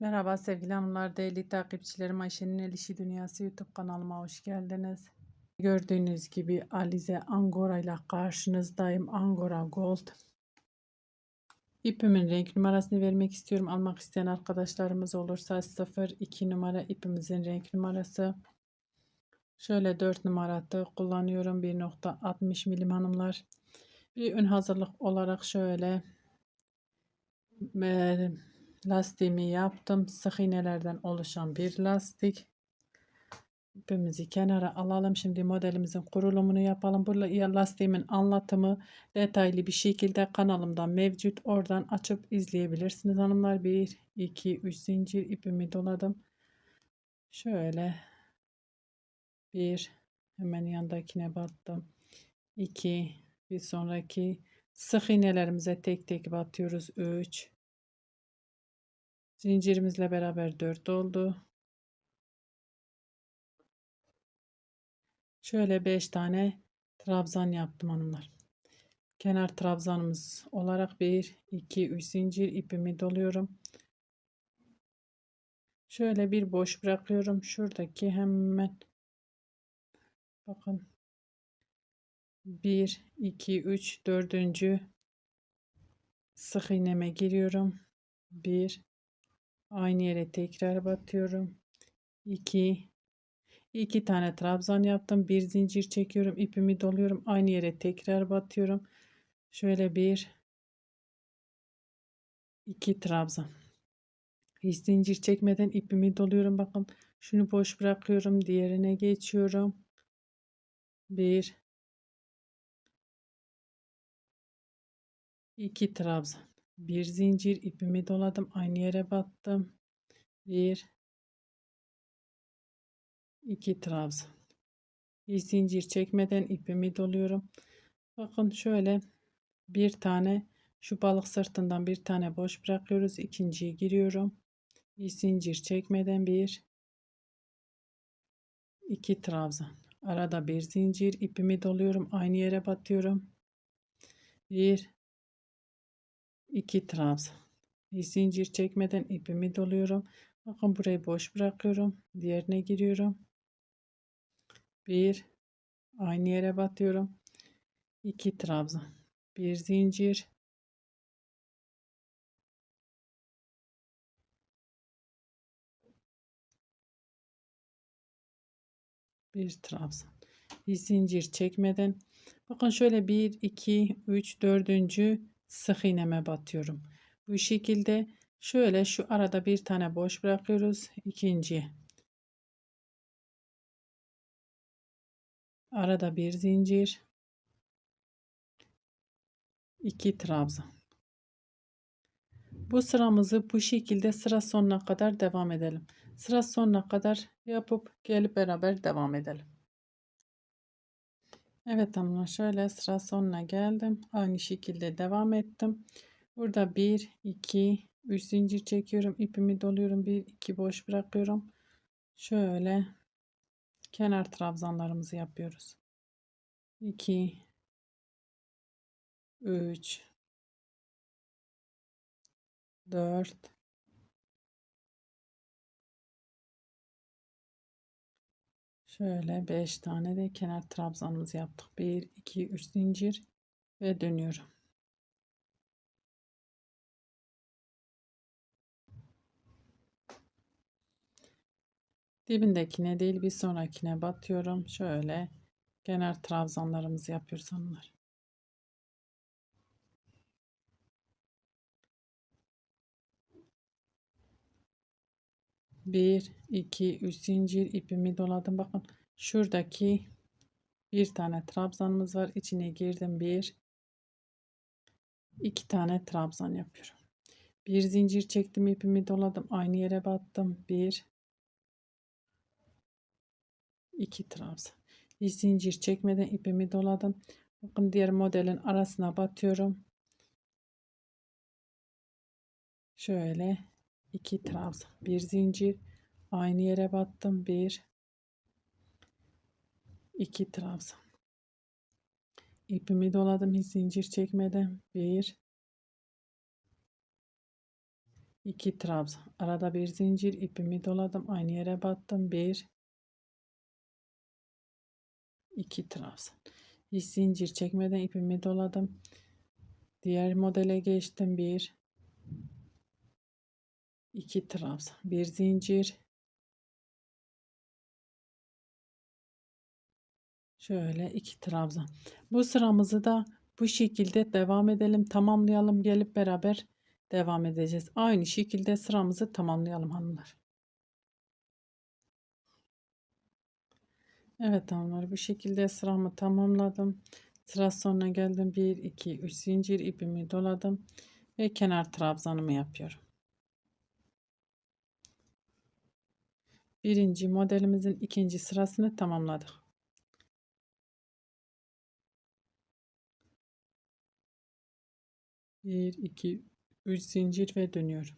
Merhaba sevgili hanımlar, değerli takipçilerim. Ayşe'nin El İşi Dünyası YouTube kanalıma hoş geldiniz. Gördüğünüz gibi Alize Angora ile karşınızdayım. Angora Gold. İpimin renk numarasını vermek istiyorum. Almak isteyen arkadaşlarımız olursa 02 numara ipimizin renk numarası. Şöyle 4 numaratı kullanıyorum. 1.60 milim hanımlar. Bir ön hazırlık olarak şöyle e, lastiğimi yaptım. Sık iğnelerden oluşan bir lastik. İpimizi kenara alalım. Şimdi modelimizin kurulumunu yapalım. Bu lastiğimin anlatımı detaylı bir şekilde kanalımda mevcut. Oradan açıp izleyebilirsiniz hanımlar. 1, 2, 3 zincir ipimi doladım. Şöyle bir hemen yandakine battım. 2 bir sonraki sık iğnelerimize tek tek batıyoruz. 3 Zincirimizle beraber 4 oldu. Şöyle 5 tane trabzan yaptım hanımlar. Kenar trabzanımız olarak 1, 2, 3 zincir ipimi doluyorum. Şöyle bir boş bırakıyorum. Şuradaki hemen bakın 1, 2, 3, 4. sık iğneme giriyorum. 1, Aynı yere tekrar batıyorum. 2 2 tane trabzan yaptım. Bir zincir çekiyorum. ipimi doluyorum. Aynı yere tekrar batıyorum. Şöyle bir 2 trabzan. Hiç zincir çekmeden ipimi doluyorum. Bakın şunu boş bırakıyorum. Diğerine geçiyorum. 1 2 trabzan bir zincir ipimi doladım aynı yere battım. Bir iki trabzan bir zincir çekmeden ipimi doluyorum. Bakın şöyle bir tane şu balık sırtından bir tane boş bırakıyoruz ikinciye giriyorum. Bir zincir çekmeden bir iki trabzan arada bir zincir ipimi doluyorum aynı yere batıyorum. Bir 2 trabzan bir zincir çekmeden ipimi doluyorum. Bakın burayı boş bırakıyorum. Diğerine giriyorum. Bir aynı yere batıyorum. 2 trabzan. Bir zincir. Bir trabzan. Bir zincir çekmeden. Bakın şöyle 1 2 3 4 sık iğneme batıyorum. Bu şekilde şöyle şu arada bir tane boş bırakıyoruz. ikinci arada bir zincir iki trabzan. Bu sıramızı bu şekilde sıra sonuna kadar devam edelim. Sıra sonuna kadar yapıp gelip beraber devam edelim. Evet hanımlar şöyle sıra sonuna geldim. Aynı şekilde devam ettim. Burada 1, 2, 3 zincir çekiyorum. ipimi doluyorum. 1, 2 boş bırakıyorum. Şöyle kenar trabzanlarımızı yapıyoruz. 2, 3, 4, Şöyle 5 tane de kenar trabzanımızı yaptık. 1, 2, 3 zincir ve dönüyorum. Dibindekine değil bir sonrakine batıyorum. Şöyle kenar trabzanlarımızı yapıyoruz hanımlar. 1 2 3 zincir ipimi doladım. Bakın şuradaki bir tane trabzanımız var. İçine girdim. Bir iki tane trabzan yapıyorum. Bir zincir çektim ipimi doladım. Aynı yere battım. Bir iki trabzan. Bir zincir çekmeden ipimi doladım. Bakın diğer modelin arasına batıyorum. Şöyle iki trabzan. Bir zincir aynı yere battım. Bir iki trabzan. İpimi doladım hiç zincir çekmeden. Bir 2 trabzan. Arada bir zincir ipimi doladım. Aynı yere battım. 1 2 trabzan. Hiç zincir çekmeden ipimi doladım. Diğer modele geçtim. 1 2 trabzan. Bir zincir. Şöyle 2 trabzan. Bu sıramızı da bu şekilde devam edelim. Tamamlayalım. Gelip beraber devam edeceğiz. Aynı şekilde sıramızı tamamlayalım hanımlar. Evet hanımlar bu şekilde sıramı tamamladım. Sıra sonuna geldim. 1 2 3 zincir ipimi doladım ve kenar trabzanımı yapıyorum. Birinci modelimizin ikinci sırasını tamamladık. Bir, iki, üç zincir ve dönüyorum.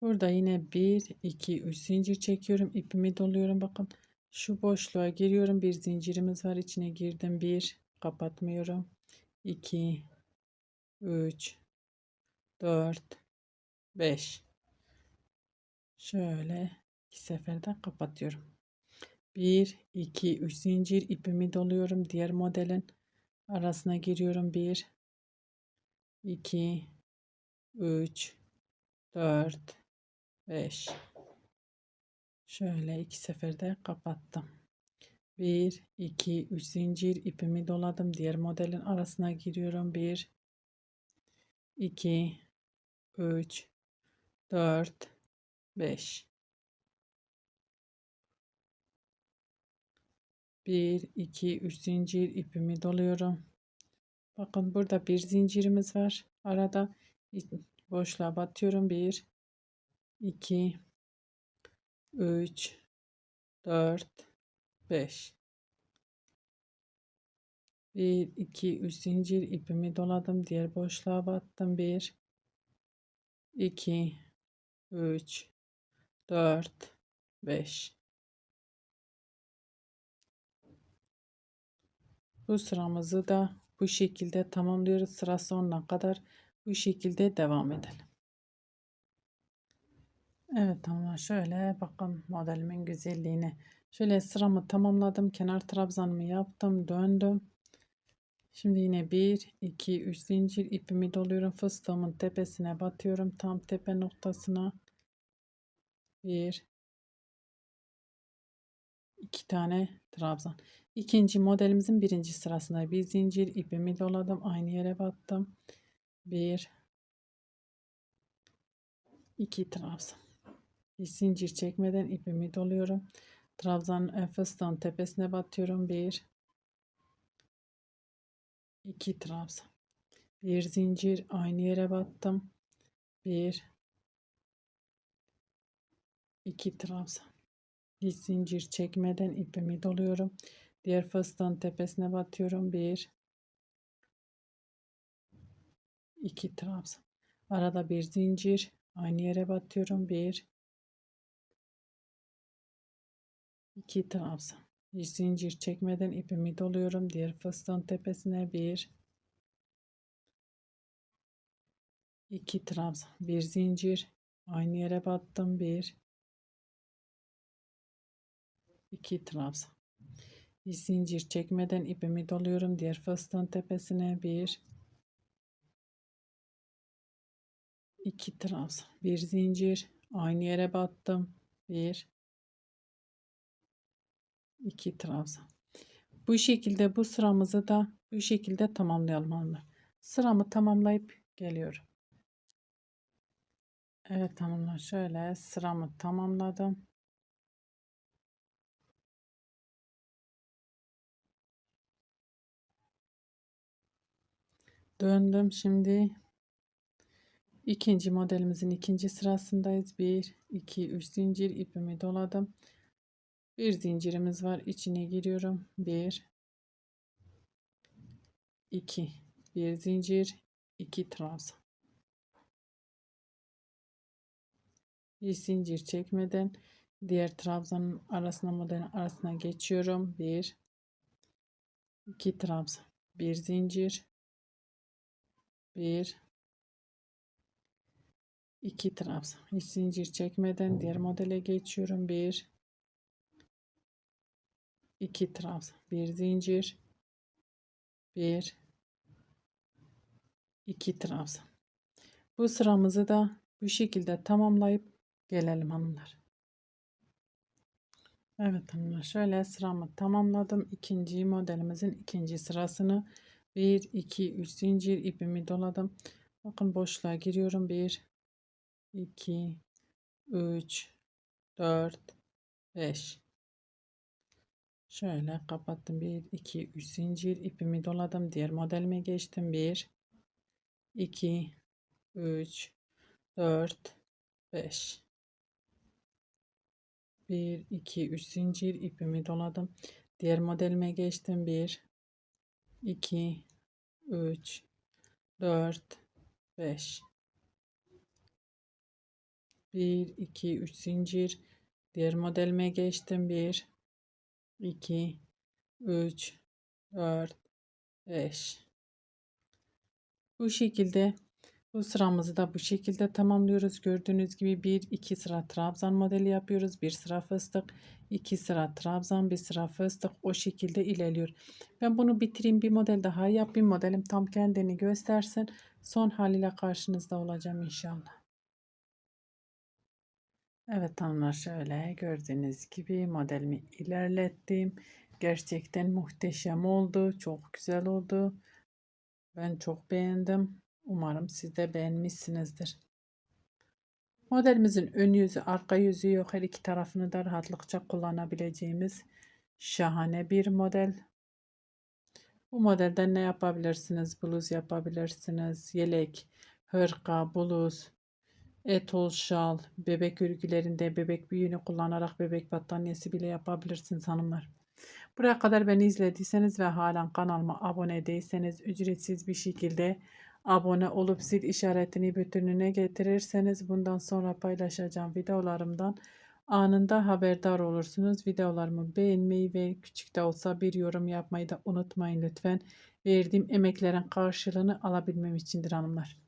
Burada yine 1 2 3 zincir çekiyorum. ipimi doluyorum. Bakın şu boşluğa giriyorum. Bir zincirimiz var. içine girdim. 1 kapatmıyorum. 2 3 4 5 Şöyle iki seferde kapatıyorum. 1 2 3 zincir ipimi doluyorum. Diğer modelin arasına giriyorum. 1 2 3 4 5 Şöyle iki seferde kapattım. 1 2 3 zincir ipimi doladım. Diğer modelin arasına giriyorum. 1 2 3 4 5 1 2 3 zincir ipimi doluyorum. Bakın burada bir zincirimiz var. Arada boşluğa batıyorum. 1 2 3 4 5 1 2 3 zincir ipimi doladım. Diğer boşluğa battım. 1 2 3 4 5 Bu sıramızı da bu şekilde tamamlıyoruz. Sıra sonuna kadar bu şekilde devam edelim. Evet ama şöyle bakın modelimin güzelliğine. Şöyle sıramı tamamladım. Kenar trabzanımı yaptım. Döndüm. Şimdi yine 1, 2, 3 zincir ipimi doluyorum. Fıstığımın tepesine batıyorum. Tam tepe noktasına. 1, 2 tane trabzan. İkinci modelimizin birinci sırasında bir zincir ipimi doladım. Aynı yere battım. 1, 2 trabzan. Bir zincir çekmeden ipimi doluyorum. Trabzan fıstığın tepesine batıyorum. 1 2 trabzan. Bir zincir aynı yere battım. 1 2 trabzan. Hiç zincir çekmeden ipimi doluyorum. Diğer fıstığın tepesine batıyorum. 1 2 trabzan. Arada bir zincir aynı yere batıyorum. 1 2 trabzan. Zincir çekmeden ipimi doluyorum. Diğer fıstığın tepesine 1 2 trabzan. Bir zincir aynı yere battım. 1 2 trabzan. Hiç zincir çekmeden ipimi doluyorum. Diğer fıstığın tepesine 1 2 trabzan. Bir zincir aynı yere battım. 1 2 trabzan. Bu şekilde bu sıramızı da bu şekilde tamamlayalım hanımlar. Sıramı tamamlayıp geliyorum. Evet hanımlar şöyle sıramı tamamladım. Döndüm şimdi ikinci modelimizin ikinci sırasındayız. 1 2 3 zincir ipimi doladım. Bir zincirimiz var. içine giriyorum. Bir, iki, bir zincir, iki trabzan. Bir zincir çekmeden diğer trabzanın arasına modelin arasına geçiyorum. Bir, iki trabzan, bir zincir, bir, iki trabzan. Hiç zincir çekmeden diğer modele geçiyorum. Bir, iki trabzan, bir zincir, bir, iki trabzan. Bu sıramızı da bu şekilde tamamlayıp gelelim hanımlar. Evet hanımlar şöyle sıramı tamamladım. İkinci modelimizin ikinci sırasını 1 2 3 zincir ipimi doladım. Bakın boşluğa giriyorum. 1 2 3 4 5 Şöyle kapattım. 1 2 3 zincir ipimi doladım. Diğer modelime geçtim. 1 2 3 4 5 1 2 3 zincir ipimi doladım. Diğer modelime geçtim. 1 2 3 4 5 1 2 3 zincir diğer modelime geçtim. 1 2 3 4 5 Bu şekilde bu sıramızı da bu şekilde tamamlıyoruz. Gördüğünüz gibi 1 2 sıra trabzan modeli yapıyoruz. Bir sıra fıstık, 2 sıra trabzan, bir sıra fıstık o şekilde ilerliyor. Ben bunu bitireyim bir model daha yapayım. Modelim tam kendini göstersin. Son haliyle karşınızda olacağım inşallah. Evet hanımlar şöyle gördüğünüz gibi modelimi ilerlettim. Gerçekten muhteşem oldu. Çok güzel oldu. Ben çok beğendim. Umarım siz de beğenmişsinizdir. Modelimizin ön yüzü, arka yüzü yok. Her iki tarafını da rahatlıkça kullanabileceğimiz şahane bir model. Bu modelden ne yapabilirsiniz? Bluz yapabilirsiniz. Yelek, hırka, bluz, etol şal, bebek örgülerinde bebek büyüğünü kullanarak bebek battaniyesi bile yapabilirsiniz hanımlar. Buraya kadar beni izlediyseniz ve halen kanalıma abone değilseniz ücretsiz bir şekilde abone olup zil işaretini bütününe getirirseniz bundan sonra paylaşacağım videolarımdan anında haberdar olursunuz. Videolarımı beğenmeyi ve küçük de olsa bir yorum yapmayı da unutmayın lütfen. Verdiğim emeklerin karşılığını alabilmem içindir hanımlar.